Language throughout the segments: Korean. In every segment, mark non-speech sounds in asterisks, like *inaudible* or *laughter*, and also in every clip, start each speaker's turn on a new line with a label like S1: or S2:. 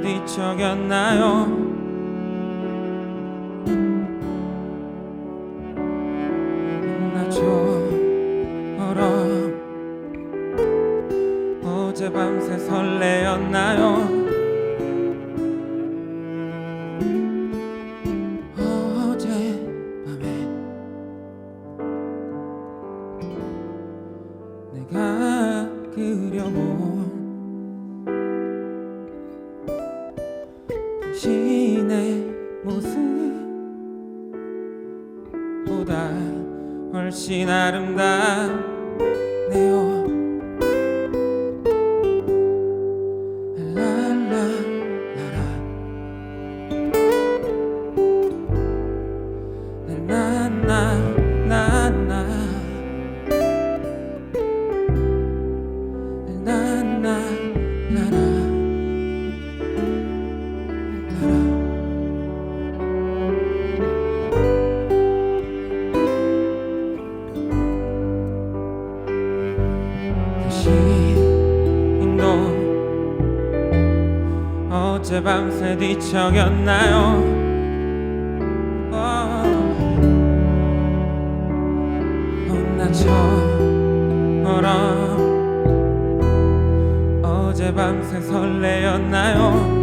S1: 뒤척였나요 아름답네 어젯밤새 뒤척였나요? 나처럼 어젯밤새 설레었나요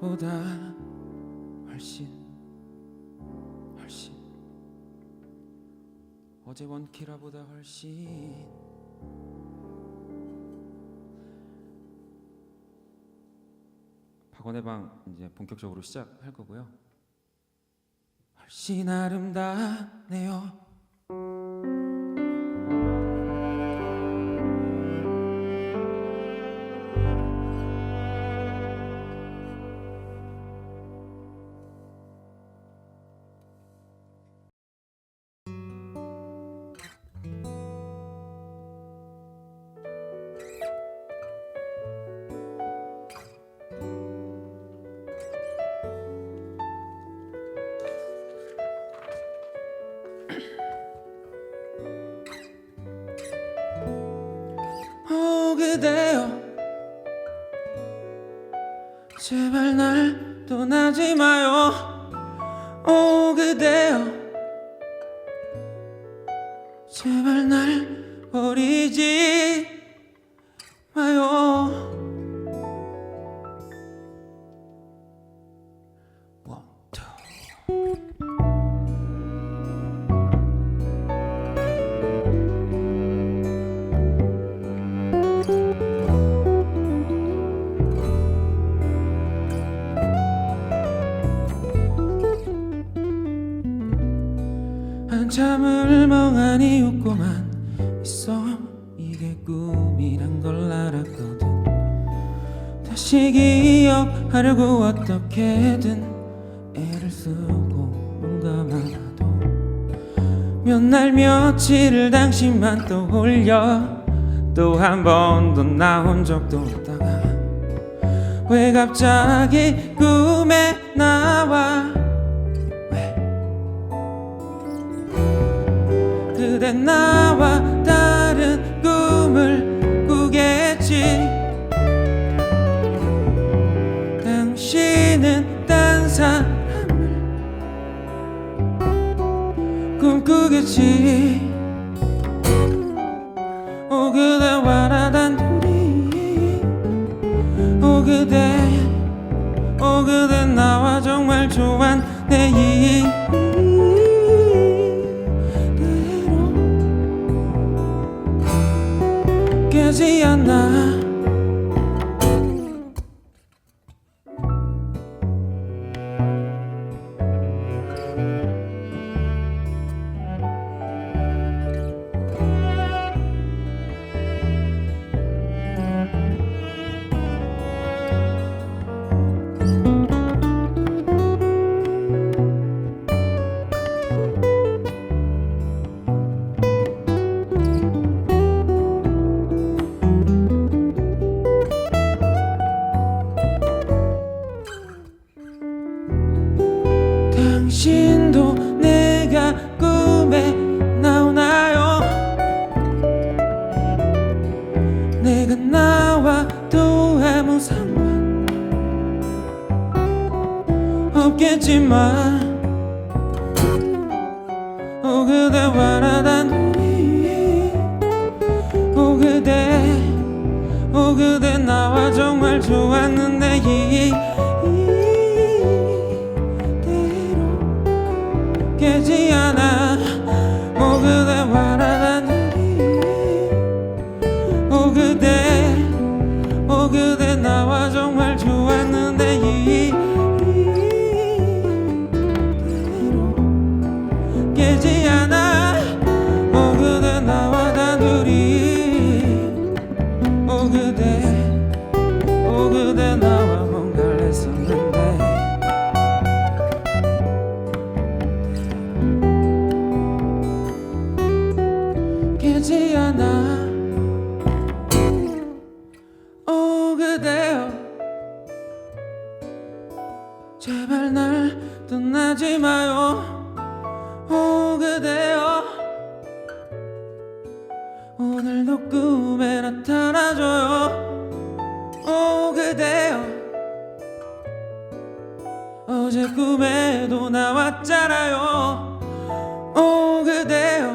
S1: 보다 훨씬 훨씬 어제 원키라보다 훨씬 박원의 방 이제 본격적으로 시작할 거고요. 훨씬 아름답네요. 그대여 제발 날 떠나지 마요. 오 그대여 이게 꿈이란 걸 알았거든. 다시 기억하려고 어떻게든 애를 쓰고 눈 감아도 몇 날 며칠을 당신만 떠올려. 또 한 번도 나온 적도 없다가 왜 갑자기 꿈에 나와? 왜? 그대 나와 꿈을 꾸겠지 당신은 딴 사람을 꿈꾸겠지. 오 그대와 나 단둘이 오 그대 오 그대 나와 정말 좋았네 이대 없겠지만 어제 꿈에도 나왔잖아요 오 그대여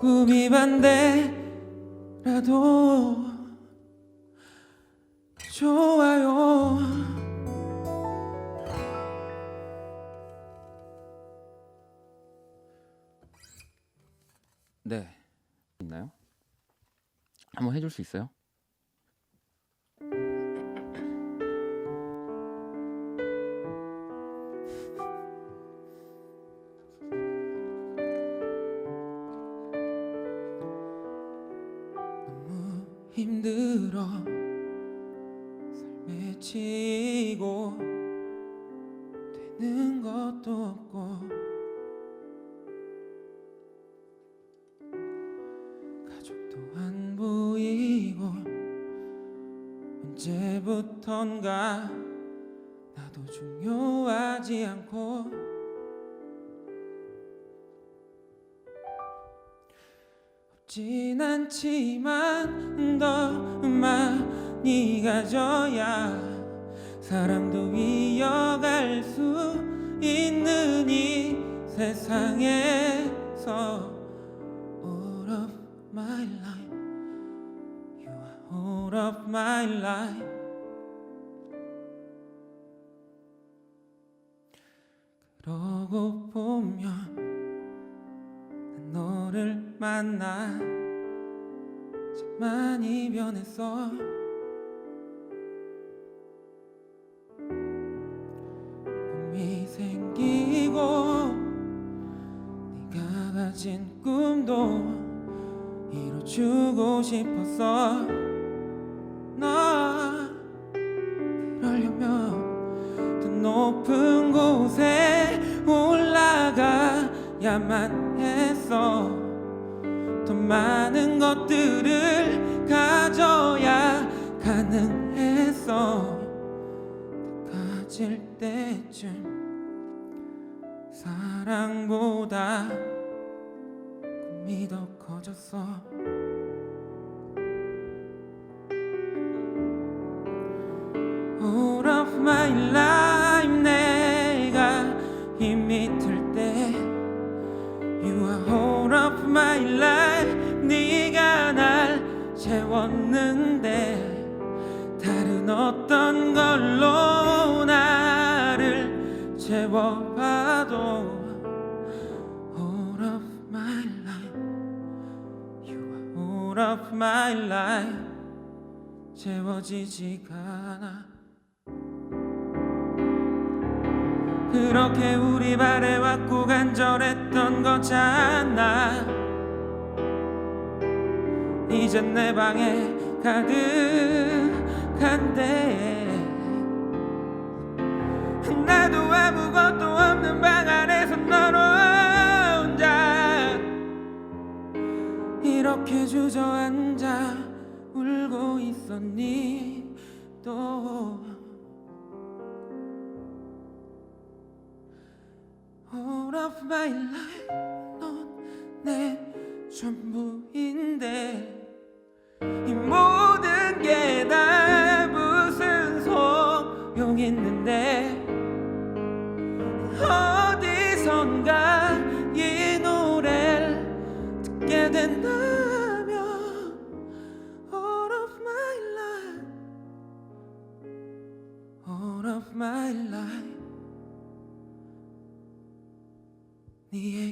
S1: 꿈이 반대라도 좋아요
S2: 네. 있나요? 한번 해줄 수 있어요?
S1: 없진 않지만 더 많이 가져야 사랑도 이어갈 수 있는 이 세상에서 All of my life You are all of my life. 그러고 보면 난 너를 만나 참 많이 변했어 꿈이 생기고 네가 가진 꿈도 이뤄주고 싶었어 나 그러려면 더 높은 곳에 올라가야만 했어 더 많은 것들을 가져야 가능했어 가질 때쯤 사랑보다 꿈이 더 커졌어 채워봐도 All of my life You are all of my life. 채워지지가 않아. 그렇게 우리 바래왔고 간절했던 거잖아. 이젠 내 방에 가득한데 나도 아무것도 없는 방 안에서 넌 혼자 이렇게 주저앉아 울고 있었니? 또 All of my life 넌내 전부인데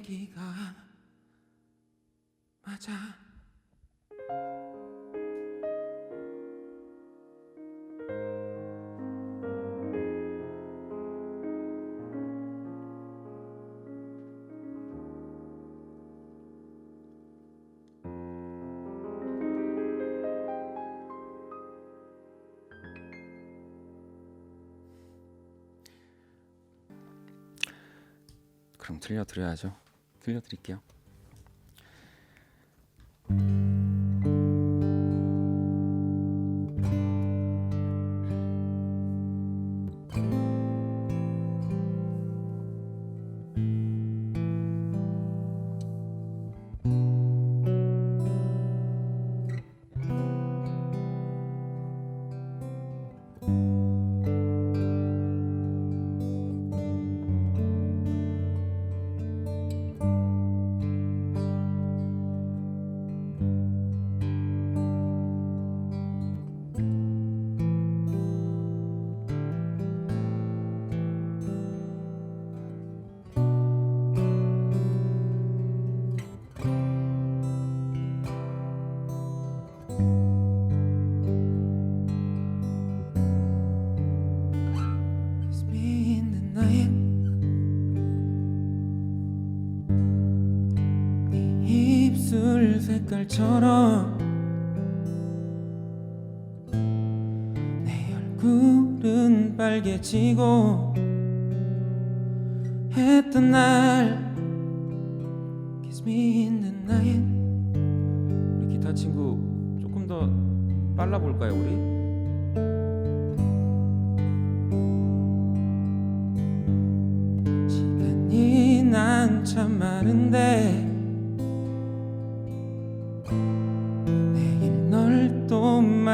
S1: 얘기가 맞아
S2: 그럼 들려드려야죠. 들려드릴게요.
S1: 얼굴은 빨개지고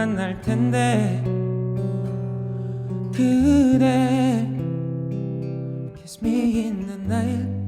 S1: 만날 텐데 그래 Kiss me in the night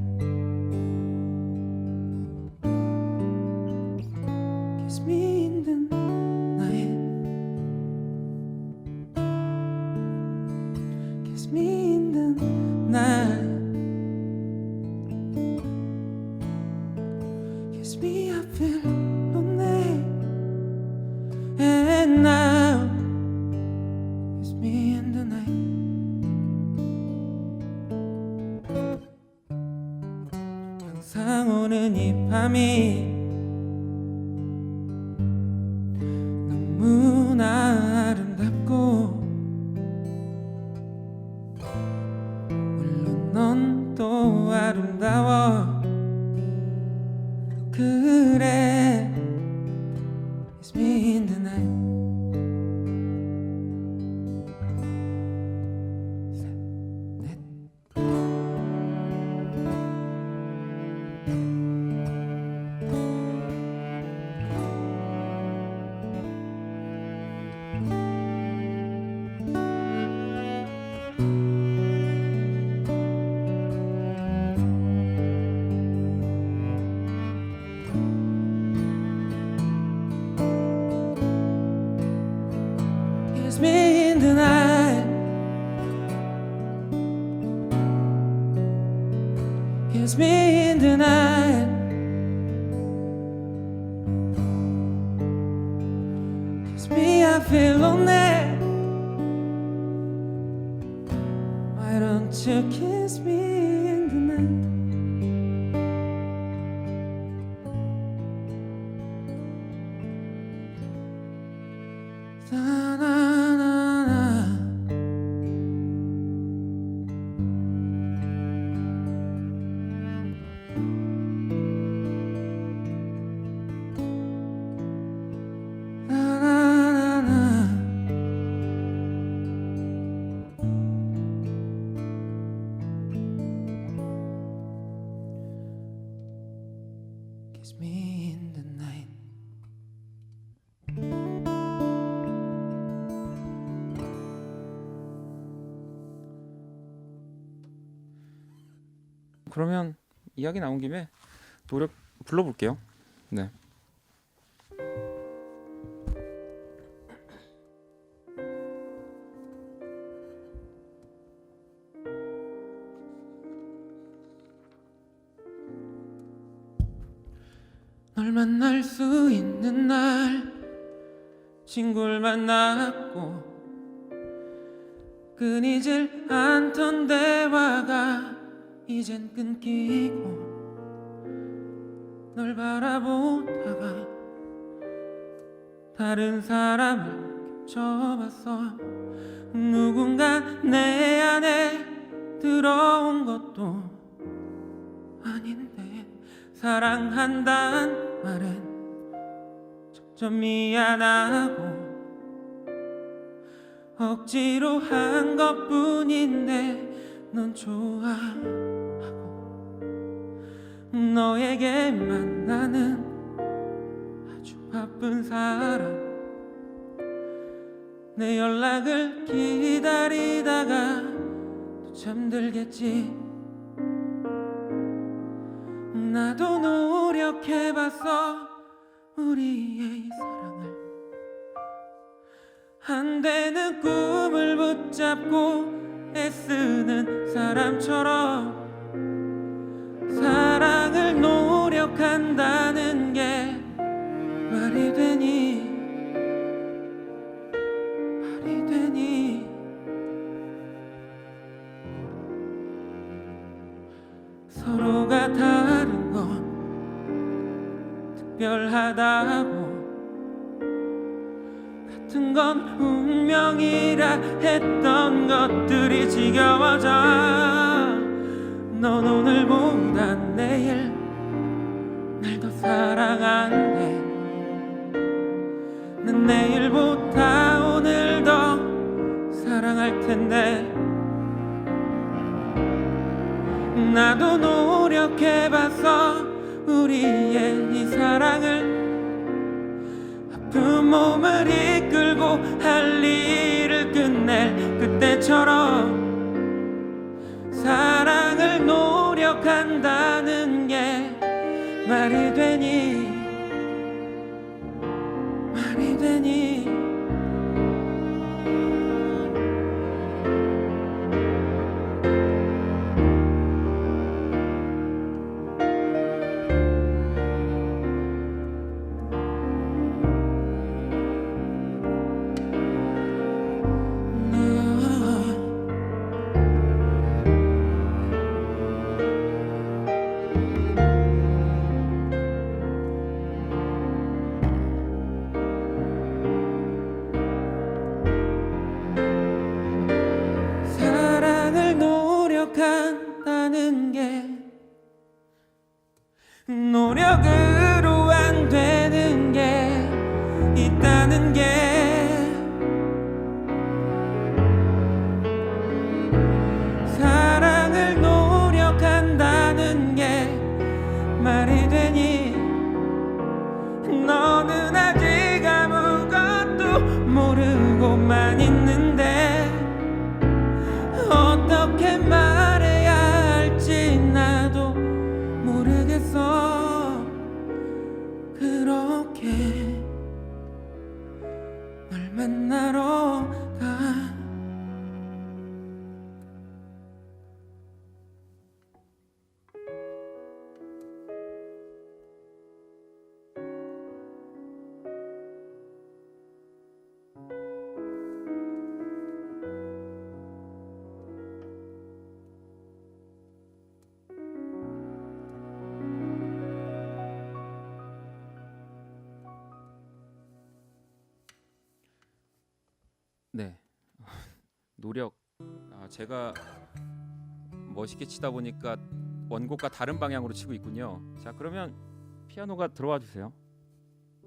S1: 물론 넌또 아름다워 그 Babylonia. Why don't you kiss me?
S2: 그러면 이야기 나온 김에 노래 불러볼게요. 네.
S1: 널 만날 수 있는 날 친구를 만났고 끊이질 않던 대화가 이젠 끊기고 널 바라보다가 다른 사람을 겹쳐봤어. 누군가 내 안에 들어온 것도 아닌데 사랑한단 말은 점점 미안하고 억지로 한 것뿐인데 넌 좋아하고 너에게만 나는 아주 바쁜 사람. 내 연락을 기다리다가 또 잠들겠지. 나도 노력해봤어 우리의 이 사랑을. 안 되는 꿈을 붙잡고 애쓰는 사람처럼 사랑을 노력한다는 게 말이 되니? 말이 되니? 서로가 다른 건 특별하다고 같은 건 운명이라 했던 것들이 지겨워져. 넌날더 사랑한대 난 내일보다 오늘 더 사랑할 텐데. 나도 노력해봤어 우리의 이 사랑을 아픈 몸을 이끌고 할 일을 끝낼 그때처럼 사랑을 노력한다는 게 말이 노력. 아,
S2: 제가 멋있게 치다 보니까 원곡과 다른 방향으로 치고 있군요. 자, 그러면 피아노가 들어와 주세요.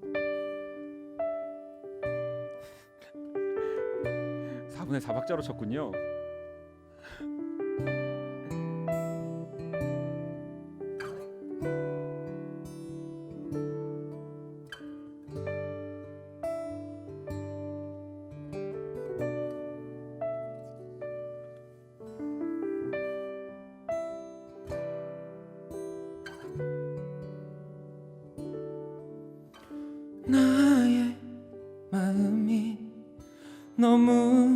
S2: *laughs* 사분의 4박자로 쳤군요.
S1: 나의 마음이 너무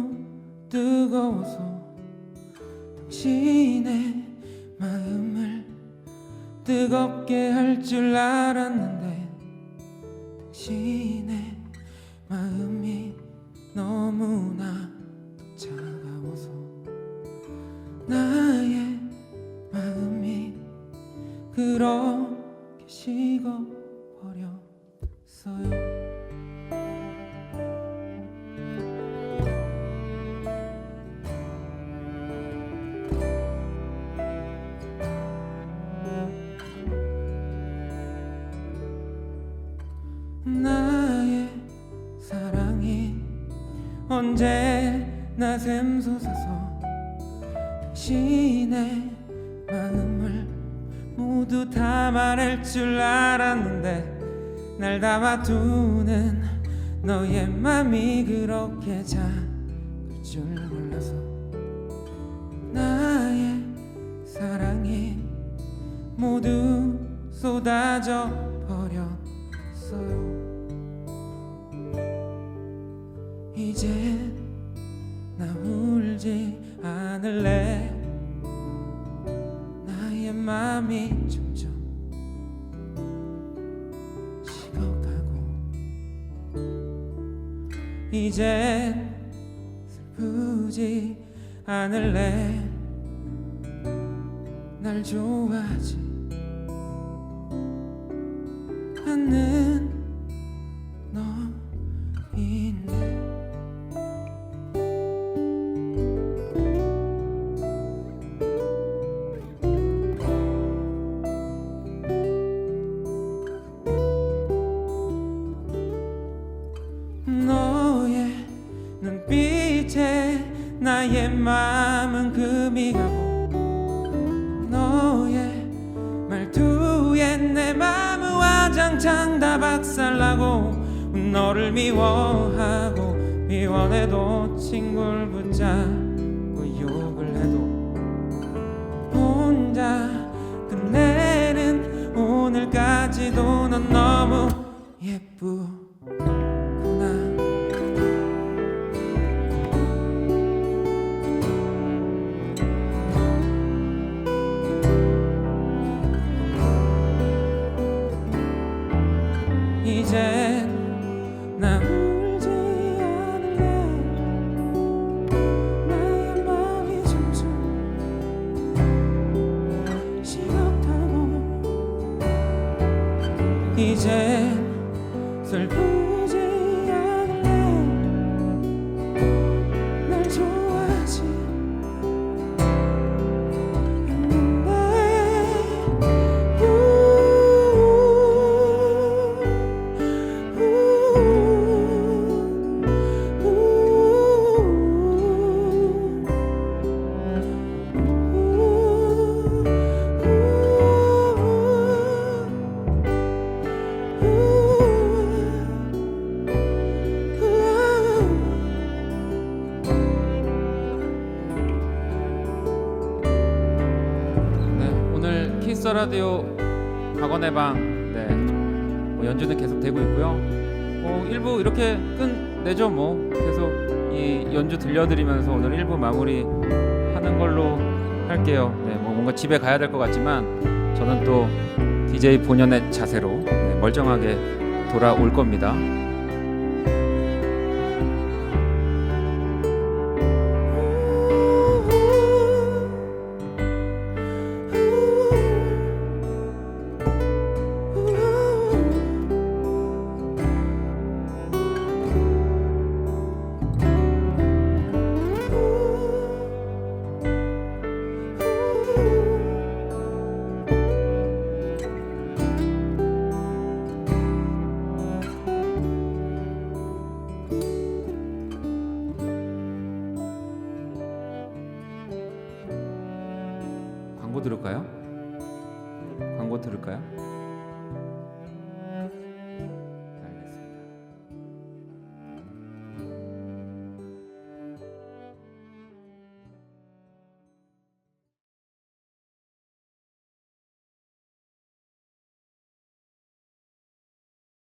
S1: 나의 사랑이 언제나 샘솟아서 당신의 마음을 모두 담아낼 줄 알았는데 날 담아두는 너의 맘이 그렇게 작을 줄 몰라서 나의 사랑이 모두 쏟아져 버렸어요 이제 나 울지 않을래? 나의 맘이 점점 식어가고 이제 슬프지 않을래? 날 좋아하지 않는 오늘까지도 넌 너무 예쁘
S2: 스 라디오 박원의 방 네, 뭐 연주는 계속 되고 있고요. 뭐 일부 이렇게 끝내죠 뭐 계속 이 연주 들려드리면서 오늘 일부 마무리 하는 걸로 할게요. 네, 뭐 뭔가 집에 가야 될 것 같지만 저는 또 DJ 본연의 자세로 네, 멀쩡하게 돌아올 겁니다.